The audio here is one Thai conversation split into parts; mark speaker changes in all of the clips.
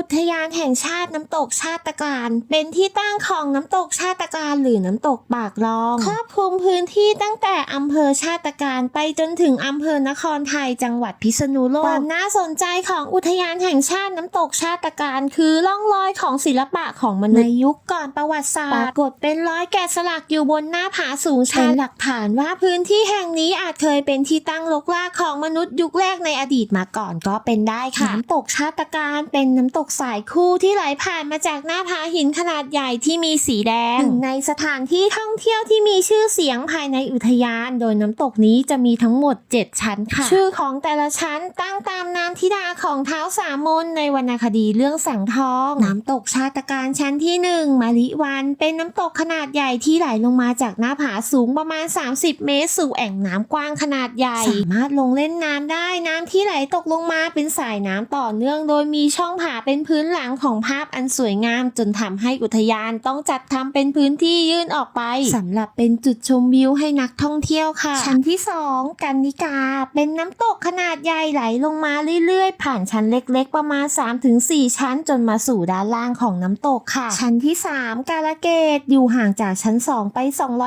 Speaker 1: อุทยานแห่งชาติน้ำตกชาติการ เป็นที่ตั้งของน้ำตกชาติการหรือน้ำตกปากรอง ครอบคลุมพื้นที่ตั้งแต่อำเภอชาติการไปจนถึงอำเภอนครไทยจังหวัดพิษณุโลกความน่าสนใจของอุทยานแห่งชาติน้ำตกชาติการ คือร่องรอยของศิลปะของมนุษย์ในยุคก่อนประวัติศาสตร์ปรากฏเป็นร้อยแกะสลักอยู่บนหน้าผาสูงชันเป็นหลักฐานว่าพื้นที่แห่งนี้อาจเคยเป็นที่ตั้งลกลากของมนุษย์ยุคแรกในอดีตมาก่อนก็เป็นได้ค่ะน้ำตกชาติการเป็นน้ำตกสายคู่ที่ไหลผ่านมาจากหน้าผาหินขนาดใหญ่ที่มีสีแดงหนึ่งในสถานที่ท่องเที่ยวที่มีชื่อเสียงภายในอุทยาน โดยน้ำตกนี้จะมีทั้งหมด 7 ชั้นค่ะ ชื่อของแต่ละชั้นตั้งตามนามธิดาของเท้าวสามนในวรรณคดีเรื่องสังทอง น้ำตกชาติการชั้นที่หนึ่งมาลิวันเป็นน้ำตกขนาดใหญ่ที่ไหลลงมาจากหน้าผาสูงประมาณ 30 เมตร สู่แอ่งน้ำกว้างขนาดใหญ่สามารถลงเล่นน้ำได้น้ำที่ไหลตกลงมาเป็นสายน้ำต่อเนื่อง โดยมีช่องผาเป็นพื้นหลังของภาพอันสวยงามจนทำให้อุทยานต้องจัดทำเป็นพื้นที่ยื่นออกไปสำหรับเป็นจุดชมวิวให้นักท่องเที่ยวค่ะ ชั้นที่ 2 กันนิกา เป็นน้ำตกขนาดใหญ่ไหลลงมาเรื่อยๆ ผ่านชั้นเล็กๆ ประมาณ 3-4 ชั้นจนมาสู่ด้านล่างของน้ำตกค่ะ ชั้นที่ 3 กาลเกตอยู่ห่างจากชั้น 2 ไป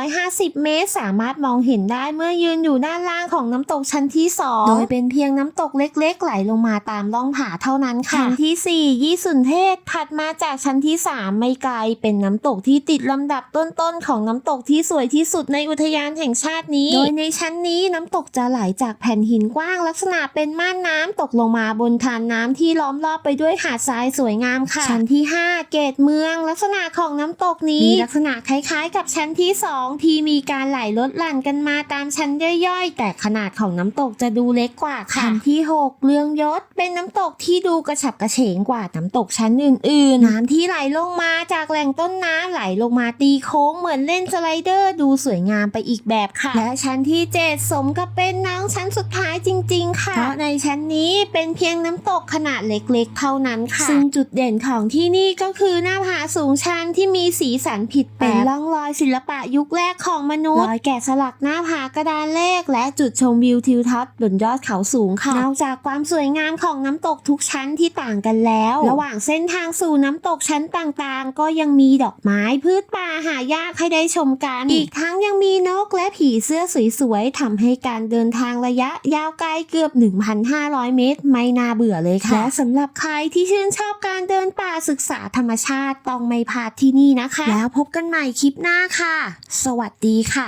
Speaker 1: 250 เมตร สามารถมองเห็นได้เมื่อยืนอยู่ด้านล่างของน้ำตกชั้นที่ 2 โดยเป็นเพียงน้ำตกเล็ก ๆ ไหลลงมาตามร่องผาเท่านั้นค่ะชั้นที่ 4ยี่สุนเทศถัดมาจากชั้นที่ 3 ไม่ไกล เป็นน้ำตกที่ติดลำดับต้นๆของน้ำตกที่สวยที่สุดในอุทยานแห่งชาตินี้ โดยในชั้นนี้น้ำตกจะไหลจากแผ่นหินกว้างลักษณะเป็นม่านน้ำตกลงมาบนทานน้ำที่ล้อมรอบไปด้วยหาดทรายสวยงามค่ะ ชั้นที่ 5 เกตเมือง ลักษณะของน้ำตกนี้ มีลักษณะคล้ายๆ กับชั้นที่ 2 ที่มีการไหลลดหลั่นกันมาตามชั้นย่อยๆ แต่ขนาดของน้ำตกจะดูเล็กกว่าค่ะชั้นที่ 6 เรืองยศเป็นน้ำตกที่ดูกระฉับกระเฉงกว่าน้ำตกชั้นอื่นๆ น้ำที่ไหลลงมาจากแหล่งต้นน้ำไหลลงมาตีโค้งเหมือนเล่นสไลเดอร์ ดูสวยงามไปอีกแบบค่ะ และชั้นที่ 7 สมกับเป็นน้องชั้นสุดท้ายจริง ๆ ค่ะ เพราะในชั้นนี้เป็นเพียงน้ำตกขนาดเล็กๆ เท่านั้นค่ะ ซึ่งจุดเด่นของที่นี่ก็คือหน้าผาสูงชันที่มีสีสันผิดแปลกเป็นร่องรอยศิลปะยุคแรกของมนุษย์รอยแกะสลักหน้าผากระดานเลข และจุดชมวิวทิวทัศน์บนยอดเขาสูงค่ะนอกจากความสวยงามของน้ำตกทุกชั้นที่ต่างกันแล้วระหว่างเส้นทางสู่น้ำตกชั้นต่างๆ ก็ยังมีดอกไม้พืชป่าหายากให้ได้ชมกัน อีกทั้งยังมีนกและผีเสื้อสวยๆทำให้การเดินทางระยะยาวไกลเกือบ 1,500 เมตร ไม่น่าเบื่อเลยค่ะและสำหรับใครที่ชื่นชอบการเดินป่าศึกษาธรรมชาติต้องไม่พลาดที่นี่นะคะ แล้วพบกันใหม่คลิปหน้าค่ะ สวัสดีค่ะ